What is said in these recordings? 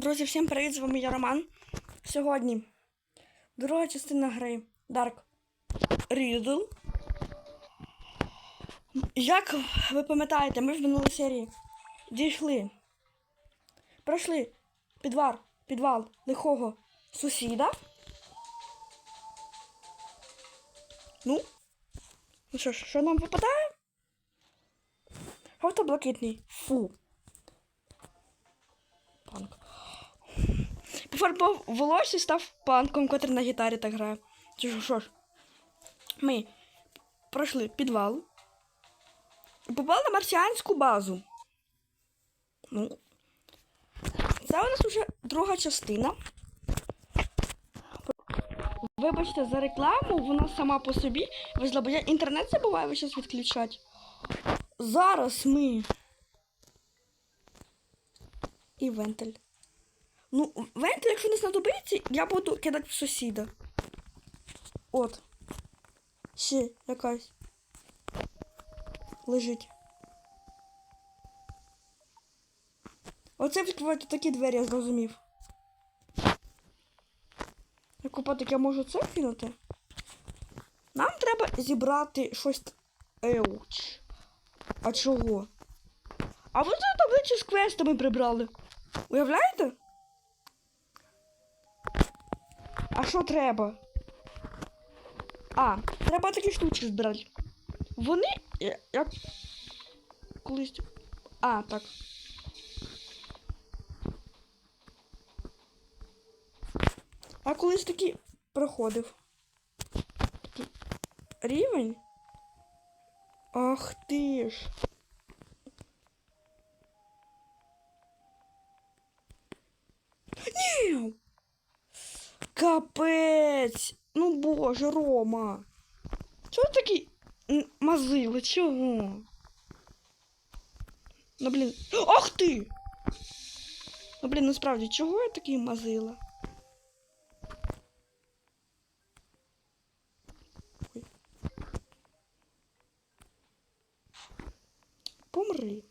Друзі, всім привіт! З вами я Роман. Сьогодні друга частина гри Dark Riddle. Як ви пам'ятаєте, ми в минулій серії дійшли. Пройшли підвал, підвал лихого сусіда. Ну, ну що ж, що нам випадає? Жовто-блакитний. Фу. Пофарбував волосся і став панком, котрий на гітарі так грає. Чи що, ж? Ми пройшли підвал. І попали на марсіанську базу. Ну. Це у нас вже друга частина. Вибачте за рекламу, вона сама по собі. Вийшла, бо я інтернет забуваю зараз відключати. Зараз ми. І вентиль. Ну, вентиль, якщо не знадобиться, я буду кидати в сусіда. От. Ще якась. Лежить. Оце відкривають такі двері, я зрозумів. Яку так я можу це кинути? Нам треба зібрати щось. Еуч. А чого? А ви тут таблицю з квестами прибрали. Уявляєте? А що треба? А, треба такі штучки збирати. Вони. я- як. Колись. А, так. А колись такі проходив. Рівень. Ах ти ж. Капець! Ну боже, Рома. Чого м, мазила? Чого? Ну блін. Ах ти! Ну блін, насправді, чого я такий мазила? Ой. Помри.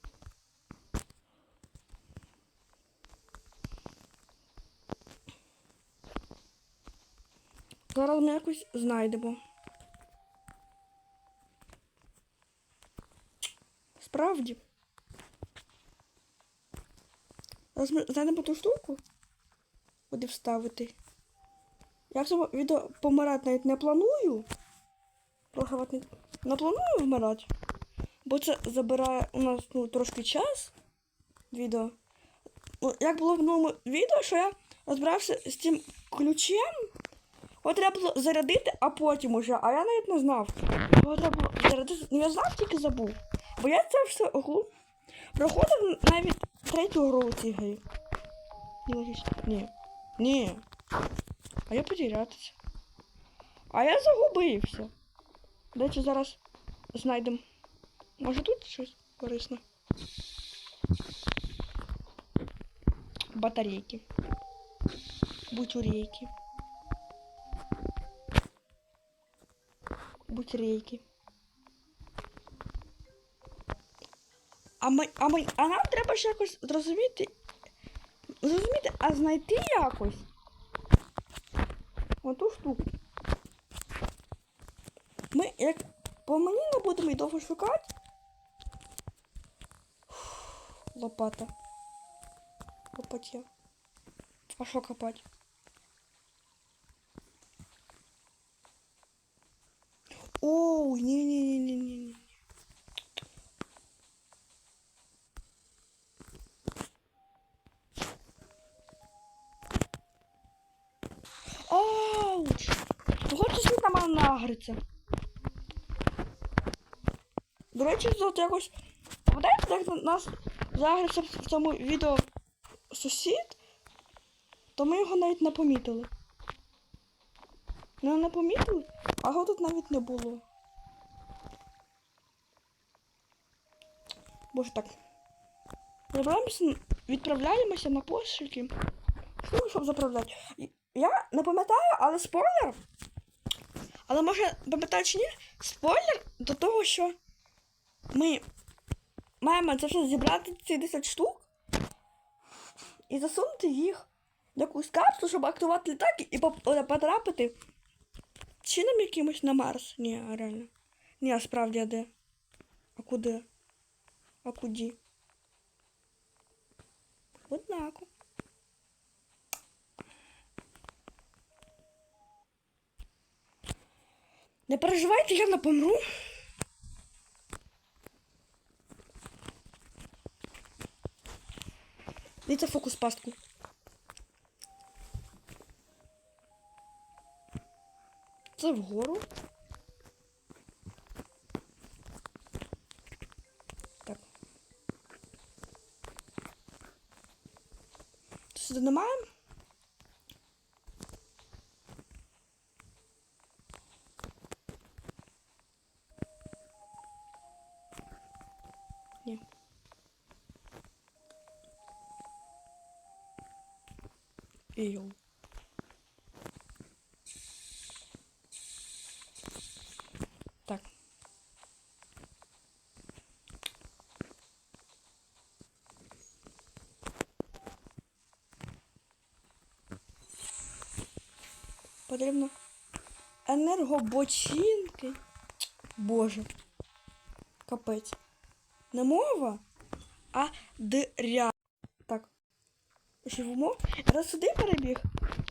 Зараз ми якось знайдемо. Справді. Зараз ми знайдемо ту штуку. Куди вставити. Я в цьому відео помирати навіть не планую. Не планую вмирати. Бо це забирає у нас ну, трошки час. Відео. Ну, як було в новому відео, що я розбирався з цим ключем. От треба було зарядити, а потім уже. А я навіть не знав. Його треба було зарядити. Ну я знав, тільки забув. Бо я це все гру проходив навіть третю гру цій грі. Ні. Ні. А я потерятися. А я загубився. Речі, зараз знайдемо. Може тут щось корисне? Батарейки. Бутюрейки. Бутюрейки. А ми, а ми, а нам треба ж якось зрозуміти. Зрозуміти, а знайти якось. Оту штуку. Ми як по мені не будемо і довго шукати. Лопата. Лопатя. А що копати? Оу, ні-ні-ні-ні-ні. Ауч! Що світ на мене нагриться. До речі, тут якось. Пам'ятаєте, як на нас загрився в цьому відео сусід, то ми його навіть не помітили. Ну, не помітили, а його тут навіть не було. Боже так. Відправляємося, відправляємося на пошуки. Що, щоб заправляти? Я не пам'ятаю, але спойлер. Але може пам'ятаю чи ні? Спойлер до того, що ми маємо це все зібрати ці 10 штук. і засунути їх в якусь капсулу, щоб актувати літак і потрапити чином якимось на Марс. Ні, реально. Ні, а справді а де? А куди? А куди? Однако. Не переживайте, я не помру. Дивіться фокус пастку. Це вгору. Так. Сюди немає? Ні. Йоу. Так. Потрібно енергобочинки. Боже. Капець. Не мова, а дря. Так. Живемо. Раз сюди перебіг.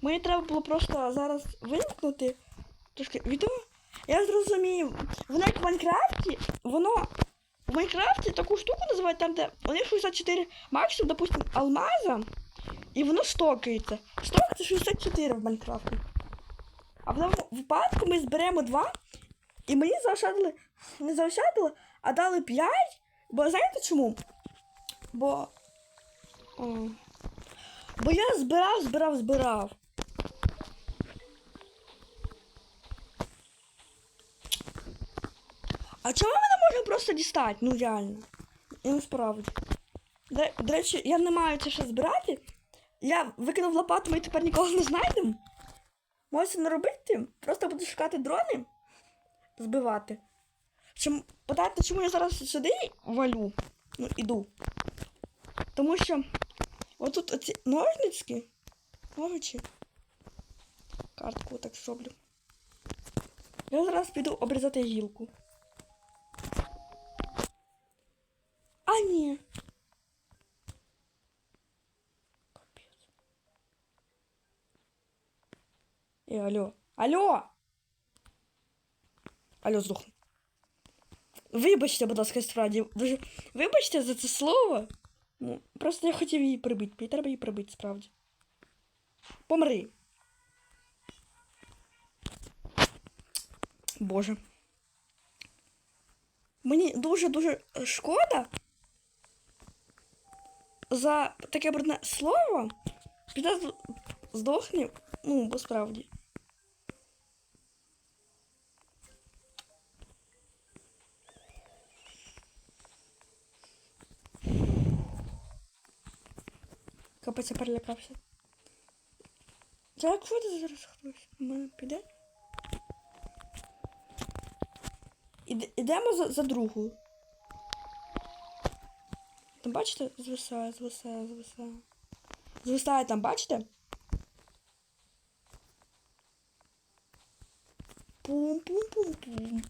Мені треба було просто зараз вимкнути трошки відео. Я зрозумів. Воно як в Майнкрафті, воно в Майнкрафті таку штуку називають там, де у них 64 максимум, допустим, алмаза, і воно стокається. Сток це 64 в Майнкрафті. А в даному випадку ми зберемо 2, і мені заощадили, не заощадили, а дали 5. Бо знаєте чому? Бо. О, бо я збирав, збирав, збирав. А чому ми не можемо просто дістати? Ну реально. І насправді. До речі, я не маю це ще збирати. Я викинув лопату, ми тепер нікого не знайдемо. Можете не робити. Просто буду шукати дрони, збивати. Чим, питаєте, чому я зараз сюди валю? Ну, іду. Тому що отут оці ножнички. Ножичі. Картку так зроблю. Я зараз піду обрізати гілку. алло. Алло! Алло, здохну. Вибачте, будь ласка, справді. Дуже вибачте за це слово. Ну, просто я хотів її прибити. Мені треба її прибити, справді. Помри. Боже. Мені дуже-дуже шкода за таке брудне слово. Піде з- здохне. Ну, бо справді. Капець, я перелякався. Як буде зараз хтось? У мене піде? Іде- Ідемо за, за другу. Там бачите? Звисає, звисає, звисає. Звисає там, бачите? Пум-пум-пум-пум,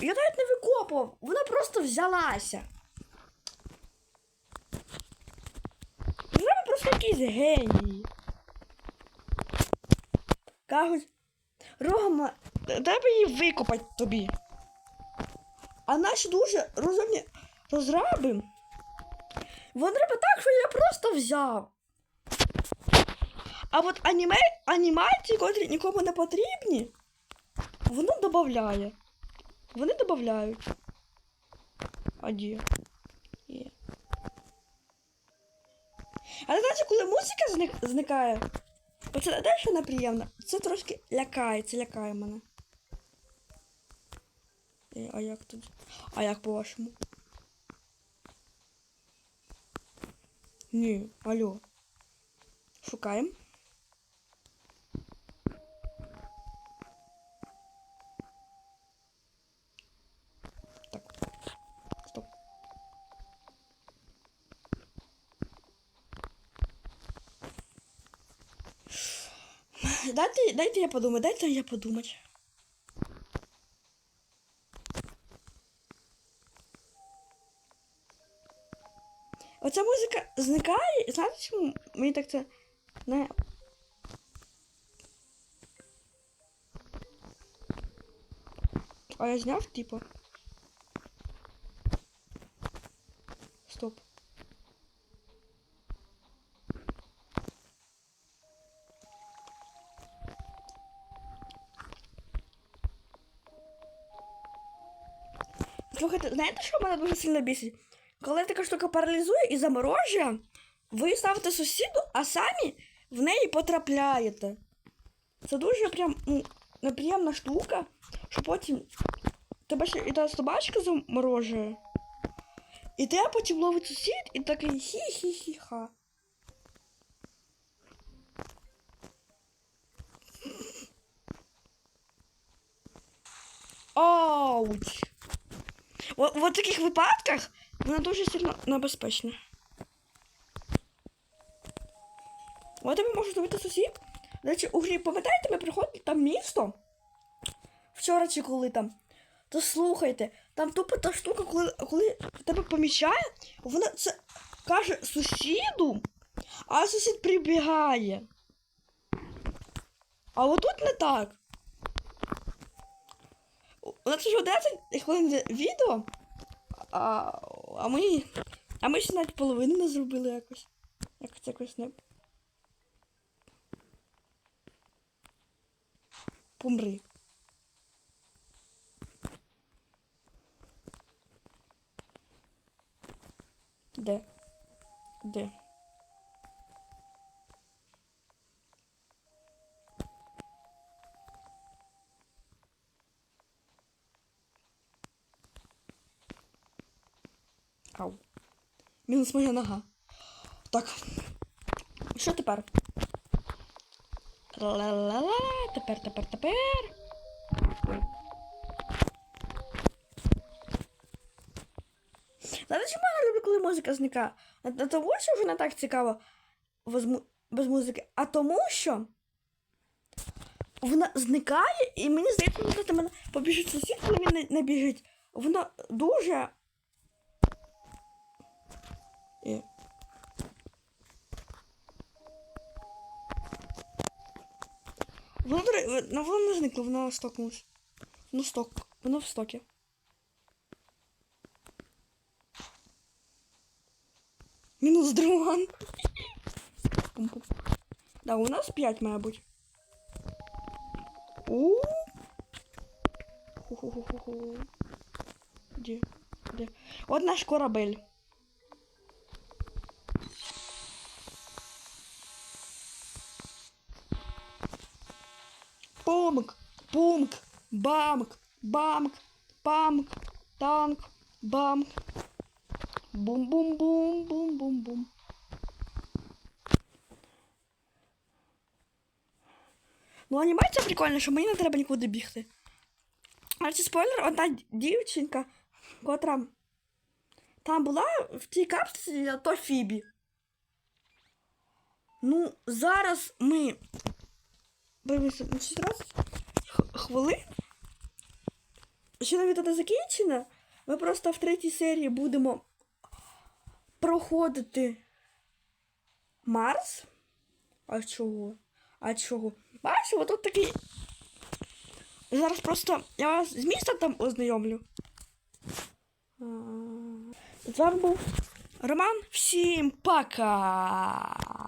я навіть не викопував, вона просто взялася. Ви просто якісь генії. Кажуть, Рома, треба її викопати тобі. А наші дуже розумні розраби. Вони роблять так, що я просто взяв. А от аніме, анімації, котрі нікому не потрібні, воно додає. Вони додають. А де? Є. Але знаєте, коли музика зник, зникає, оце не те, що неприємно, це трошки лякає, це лякає мене. Е, А як тут? А як по-вашому? Ні, алло. Шукаємо. Дайте, дайте я подумаю, дайте я подумать. Оця музика зникає, знаєте, чому мені так це не. А я зняв, типу. Стоп. Слухайте, знаєте, що мене дуже сильно бісить? Коли така штука паралізує і заморожує, ви ставите сусіду, а самі в неї потрапляєте. Це дуже прям ну, неприємна штука, що потім тебе ще і та собачка заморожує. І тебе потім ловить сусід і такий хі-хі-хі-ха. Ауч! В таких випадках вона дуже сильно небезпечна. От тобі можу зробити сусід. До речі, у грі, пам'ятаєте, ми приходили там місто? Вчора чи коли там. То слухайте, там тупо та штука, коли, коли тебе помічає, вона це каже сусіду, а сусід прибігає. А отут не так. Вже 11 хвилин відео, а, а ми. А ми ще навіть половину не зробили якось. Якось якось не. Помри. Де? Де? Ау. Мінус моя нога. Так. Що тепер? Ла-ла-ла. Тепер, тепер, тепер. Знаєте, чому я люблю, коли музика зникає? Не, тому, що вже не так цікаво без, музики, а тому, що вона зникає, і мені здається, мене побіжить сусід, коли він не біжить. Вона дуже. Вона, до ре- ну, вона не зникла, вона стокнулась. Ну, сток. Вона в стокі. Мінус дрон. Да, у нас 5, має бути. У. Ху-ху-ху-ху. Де? Де? От наш корабель. Пумк, пумк, бамк, бамк, памк, танк, бамк. Бум-бум-бум-бум-бум-бум. Ну, анімація прикольна, що мені не треба нікуди бігти. А це спойлер, одна дівчинка, котра там була в тій капсулі, то Фібі. Ну, зараз ми. Хвилин. Ще навіть не закінчено. Ми просто в третій серії будемо проходити Марс. А чого? А чого? Бачимо, тут такий. Зараз просто я вас з міста там ознайомлю. З вами був Роман. Всім пока!